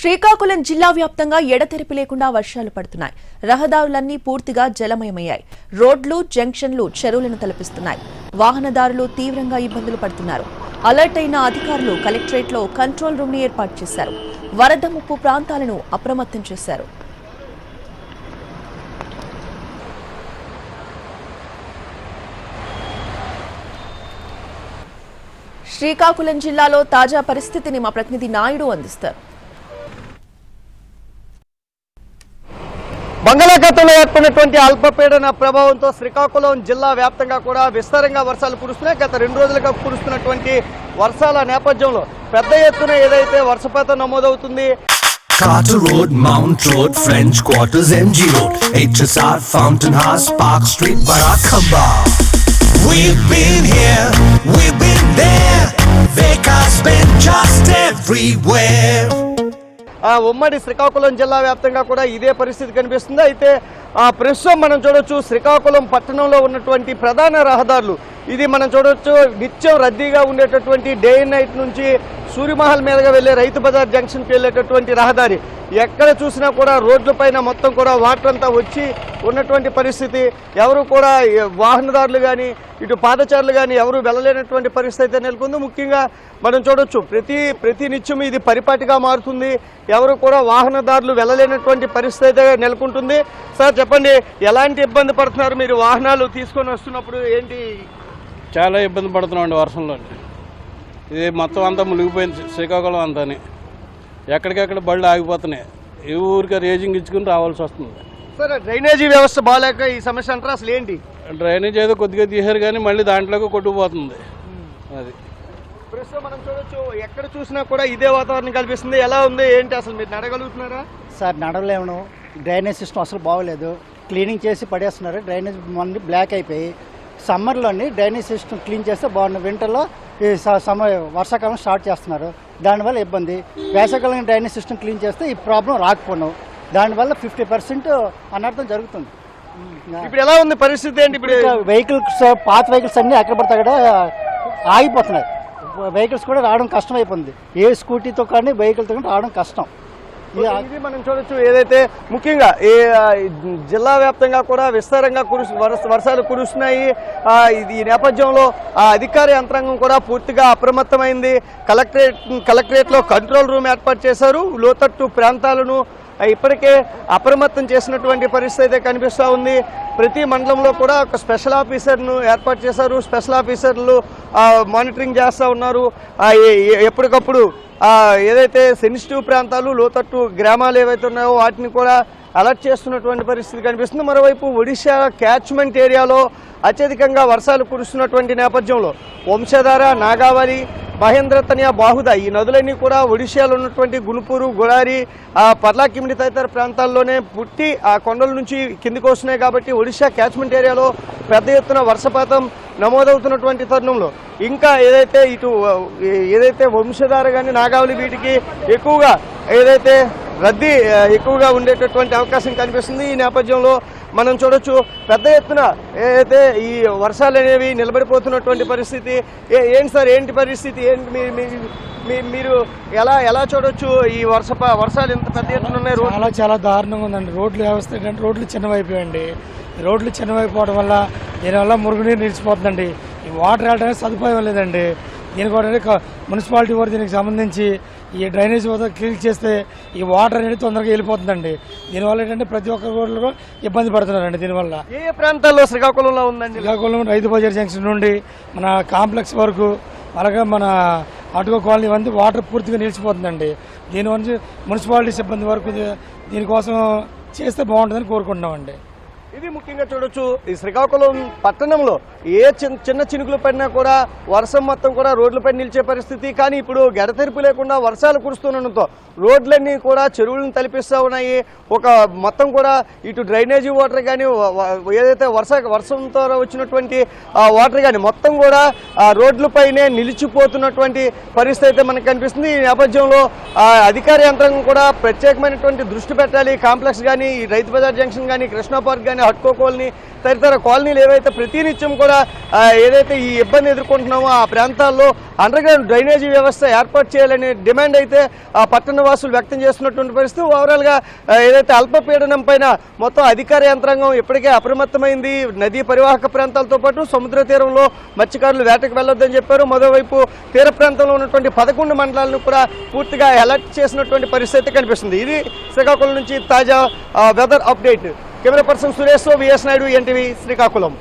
శ్రీకాకుళం జిల్లా వ్యాప్తంగా ఎడతెరిపి లేకుండా వర్షాలు పడుతున్నాయి. రహదారులన్నీ పూర్తిగా జలమయమయ్యాయి. రోడ్లు జంక్షన్లు చెరువులను తలపిస్తున్నాయి. వాహనదారులు తీవ్రంగా ఇబ్బందులు పడుతున్నారు. అలర్ట్ అయిన అధికారులు కలెక్టరేట్లో కంట్రోల్ రూమ్ని ఏర్పాటు చేశారు. వరద ముప్పు ప్రాంతాలను అప్రమత్తం చేశారు. శ్రీకాకుళం జిల్లాలో తాజా పరిస్థితిని మా ప్రతినిధి నాయుడు అందిస్తారు. బంగాళాఖాతంలో ఏర్పడినటువంటి అల్పపీడన ప్రభావంతో శ్రీకాకుళం జిల్లా వ్యాప్తంగా కూడా విస్తారంగా వర్షాలు కురుస్తున్నాయి గత రెండు రోజులుగా కురుస్తున్నటువంటి వర్షాల నేపథ్యంలో పెద్ద ఎత్తున ఏదైతే వర్షపాతం నమోదవుతుంది Carter Road, Mount Road, French Quarters, MG Road, HSR, Fountain House, Park Street, Barakamba. We've been here, we've been there. Vekas been just everywhere. ఉమ్మడి శ్రీకాకుళం జిల్లా వ్యాప్తంగా కూడా ఇదే పరిస్థితి కనిపిస్తుంది. అయితే ఆ ప్రస్తుతం మనం చూడొచ్చు శ్రీకాకుళం పట్టణంలో ఉన్నటువంటి ప్రధాన రహదారులు. ఇది మనం చూడొచ్చు నిత్యం రద్దీగా ఉండేటటువంటి డే అండ్ నైట్ నుంచి సూర్యమహల్ మీదుగా వెళ్ళే రైతు బజార్ జంక్షన్కి వెళ్ళేటటువంటి రహదారి. ఎక్కడ చూసినా కూడా రోడ్లపైన మొత్తం కూడా వాటర్ అంతా వచ్చి ఉన్నటువంటి పరిస్థితి. ఎవరు కూడా వాహనదారులు కానీ ఇటు పాదచారులు కానీ ఎవరు వెళ్ళలేనటువంటి పరిస్థితి అయితే నెలకొంది. ముఖ్యంగా మనం చూడొచ్చు ప్రతి ప్రతి నిత్యం ఇది పరిపాటిగా మారుతుంది. ఎవరు కూడా వాహనదారులు వెళ్ళలేనటువంటి పరిస్థితి అయితే నెలకొంటుంది. సార్ చెప్పండి ఎలాంటి ఇబ్బంది పడుతున్నారు మీరు వాహనాలు తీసుకొని వస్తున్నప్పుడు? ఏంటి? చాలా ఇబ్బంది పడుతున్నాం అండి వర్షంలో. ఇది మొత్తం అంతా మునిగిపోయింది శ్రీకాకుళం అంతాని. ఎక్కడికెక్కడ బళ్ళు ఆగిపోతున్నాయి. ఈ ఊరికి రేజింగ్ ఇచ్చుకుని రావాల్సి వస్తుంది. సార్ డ్రైనేజీ వ్యవస్థ బాగాలేక ఈ సమస్య అంటారా? అసలు ఏంటి? డ్రైనేజ్ ఏదో కొద్దిగా తీసారు కానీ మళ్ళీ దాంట్లోకి కొట్టుకుపోతుంది. అది. ప్రస్తుతం మనం చూడొచ్చు ఎక్కడ చూసినా కూడా ఇదే వాతావరణం కల్పిస్తుంది. ఎలా ఉంది ఏంటి అసలు మీరు నడగలుగుతున్నారా? సార్ నడవలేము. డ్రైనేజ్ సిస్టమ్ అసలు బాగోలేదు. క్లీనింగ్ చేసి పడేస్తున్నారు. డ్రైనేజ్ మొన్న బ్లాక్ అయిపోయి సమ్మర్లోని డ్రైనేజ్ సిస్టమ్ క్లీన్ చేస్తే బాగుంది వింటర్లో ఈ సమ వర్షాకాలం స్టార్ట్ చేస్తున్నారు. దానివల్ల ఇబ్బంది. వేసవకాలం డ్రైనేజ్ సిస్టమ్ క్లీన్ చేస్తే ఈ ప్రాబ్లం రాకపోను. దానివల్ల ఫిఫ్టీ పర్సెంట్ అనర్థం జరుగుతుంది. ఇప్పుడు ఎలా ఉంది పరిస్థితి ఏంటి ఇప్పుడు? వెహికల్స్ పాత వెహికల్స్ అన్నీ ఎక్కడ పడితే అక్కడ ఆగిపోతున్నాయి. వెహికల్స్ కూడా రావడం కష్టం అయిపోయింది ఏ స్కూటీతో కానీ వెహికల్తో కానీ రావడం కష్టం. ఇది మనం చూడొచ్చు ఏదైతే ముఖ్యంగా ఈ జిల్లా వ్యాప్తంగా కూడా విస్తారంగా కురుసు వర్ష- వర్షాలు కురుస్తున్నాయి. ఈ నేపథ్యంలో ఆ అధికార యంత్రాంగం కూడా పూర్తిగా అప్రమత్తమైంది. కలెక్టరేట్ కలెక్టరేట్లో కంట్రోల్ రూమ్ ఏర్పాటు చేశారు. లోతట్టు ప్రాంతాలను ఇప్పటికే అప్రమత్తం చేసినటువంటి పరిస్థితి అయితే కనిపిస్తూ ఉంది. ప్రతి మండలంలో కూడా ఒక స్పెషల్ ఆఫీసర్ను ఏర్పాటు చేశారు. స్పెషల్ ఆఫీసర్లు మానిటరింగ్ చేస్తూ ఉన్నారు. ఎప్పటికప్పుడు ఏదైతే సెన్సిటివ్ ప్రాంతాలు లోతట్టు గ్రామాలు ఏవైతే ఉన్నాయో వాటిని కూడా అలర్ట్ చేస్తున్నటువంటి పరిస్థితి కనిపిస్తుంది. మరోవైపు ఒడిశా క్యాచ్మెంట్ ఏరియాలో అత్యధికంగా వర్షాలు కురుస్తున్నటువంటి నేపథ్యంలో వంశధార నాగావళి మహేంద్రతనియా బాహుద. ఈ నదులన్నీ కూడా ఒడిశాలో ఉన్నటువంటి గునుపూరు గుడారి ఆ పర్లాకిమిడి తదితర ప్రాంతాల్లోనే పుట్టి ఆ కొండల నుంచి కిందికి వస్తున్నాయి కాబట్టి ఒడిశా క్యాచ్మెంట్ ఏరియాలో పెద్ద ఎత్తున వర్షపాతం నమోదవుతున్నటువంటి తరుణంలో. ఇంకా ఏదైతే ఇటు ఏదైతే వంశధార కానీ నాగావళి వీటికి ఎక్కువగా ఏదైతే రద్దీ ఎక్కువగా ఉండేటటువంటి అవకాశం కనిపిస్తుంది ఈ నేపథ్యంలో మనం చూడొచ్చు పెద్ద ఎత్తున ఏదైతే ఈ వర్షాలు అనేవి నిలబడిపోతున్నటువంటి పరిస్థితి ఏ- ఏంటి సార్ ఏంటి పరిస్థితి ఏంటి మీ- మీ- మీరు ఎలా ఎలా చూడొచ్చు ఈ వర్ష వర్షాలు ఎంత పెద్ద ఎత్తున ఉన్నాయి రోడ్లు? చాలా చాలా దారుణంగా ఉందండి. రోడ్ల వ్యవస్థ ఏంటంటే రోడ్లు చిన్నవైపోయండి రోడ్లు చిన్నవైపోవడం వల్ల దీనివల్ల మురుగునీరు నిలిచిపోతుందండి. ఈ వాటర్ వెళ్ళడానికి సదుపాయం లేదండి. దీనికి కూడా మున్సిపాలిటీ వారు దీనికి సంబంధించి ఈ డ్రైనేజ్ వద్ద క్లీన్ చేస్తే ఈ వాటర్ అనేది తొందరగా వెళ్ళిపోతుందండి. దీనివల్ల ఏంటంటే ప్రతి ఒక్క రోడ్లు కూడా ఇబ్బంది పడుతున్నారండి దీనివల్ల. ఏ ప్రాంతాల్లో శ్రీకాకుళంలో ఉందండి? శ్రీకాకుళం రైతు బజార్ జంక్షన్ నుండి మన కాంప్లెక్స్ వరకు అలాగే మన ఆటో కాలనీ వంటి వాటర్ పూర్తిగా నిలిచిపోతుందండి. దీని నుంచి మున్సిపాలిటీ సిబ్బంది వరకు దీనికోసం చేస్తే బాగుంటుందని కోరుకుంటున్నామండి. ఇది ముఖ్యంగా చూడొచ్చు. ఈ శ్రీకాకుళం పట్టణంలో ఏ చిన్న చిన్న చినుకులు పడినా కూడా వర్షం మొత్తం కూడా రోడ్లపై నిలిచే పరిస్థితి. కానీ ఇప్పుడు గడతెరిపి లేకుండా వర్షాలు కురుస్తుండడంతో రోడ్లన్నీ కూడా చెరువులను తలిపిస్తూ ఉన్నాయి. ఒక మొత్తం కూడా ఇటు డ్రైనేజీ వాటర్ కానీ ఏదైతే వర్ష వర్షంతో వచ్చినటువంటి ఆ వాటర్ కానీ మొత్తం కూడా ఆ రోడ్లపైనే నిలిచిపోతున్నటువంటి పరిస్థితి అయితే మనకు కనిపిస్తుంది. ఈ నేపథ్యంలో అధికార యంత్రాంగం కూడా ప్రత్యేకమైనటువంటి దృష్టి పెట్టాలి. కాంప్లెక్స్ కానీ ఈ రైతు బజార్ జంక్షన్ కానీ కృష్ణా పార్క్ కానీ కానీ హట్కో కాలనీ తదితర కాలనీలు ఏవైతే ప్రతినిత్యం కూడా ఏదైతే ఈ ఇబ్బంది ఎదుర్కొంటున్నామో ఆ ప్రాంతాల్లో అండర్గ్రౌండ్ డ్రైనేజీ వ్యవస్థ ఏర్పాటు చేయాలనే డిమాండ్ అయితే ఆ పట్టణ వాసులు వ్యక్తం చేస్తున్నటువంటి పరిస్థితి. ఓవరాల్గా ఏదైతే అల్పపీడనం పైన మొత్తం అధికార యంత్రాంగం ఇప్పటికే అప్రమత్తమైంది. నదీ పరివాహక ప్రాంతాలతో పాటు సముద్ర తీరంలో మత్స్యకారులు వేటకు వెళ్ళొద్దని చెప్పారు. మరోవైపు తీర ప్రాంతంలో ఉన్నటువంటి పదకొండు మండలాలను కూడా పూర్తిగా అలర్ట్ చేసినటువంటి పరిస్థితి కనిపిస్తుంది. ఇది శ్రీకాకుళం నుంచి తాజా weather update camera person Suresh VS Naidu NTV Srikakulam.